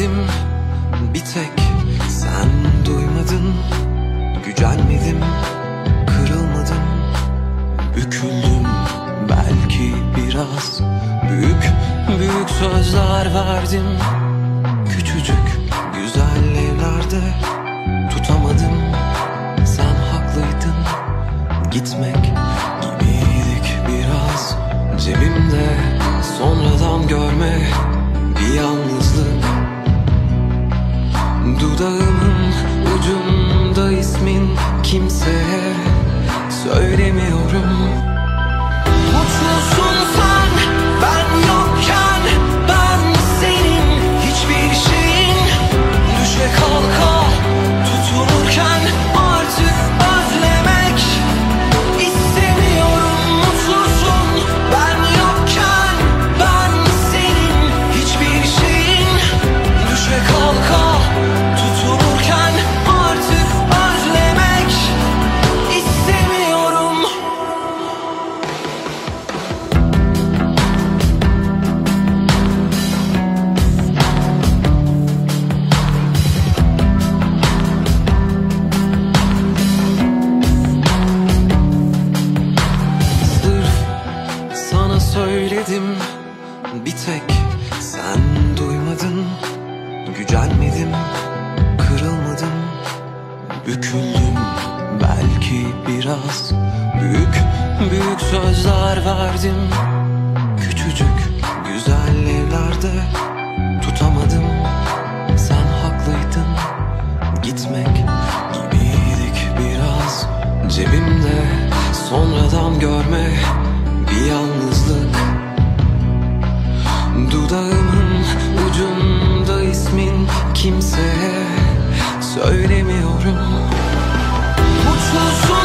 söyledim bir tek sen duymadın. Gücenmedim, kırılmadım, büküldüm belki biraz. Büyük büyük sözler verdim. Küçücük güzel evlerde tutamadım. Sen haklıydın gitmek gibiydik biraz. Cebimde sonradan görme Dudağımın ucunda ismin kimseye söylemiyorum söyledim. Bir tek sen duymadın. Gücenmedim, kırılmadım, büküldüm belki biraz. Büyük büyük sözler verdim. Küçücük güzel evlerde tutamadım. Sen haklıydın gitmek gibiydik biraz. Cebimde sonradan görme Dudağımın ucunda ismin kimseye söylemiyorum. Mutlu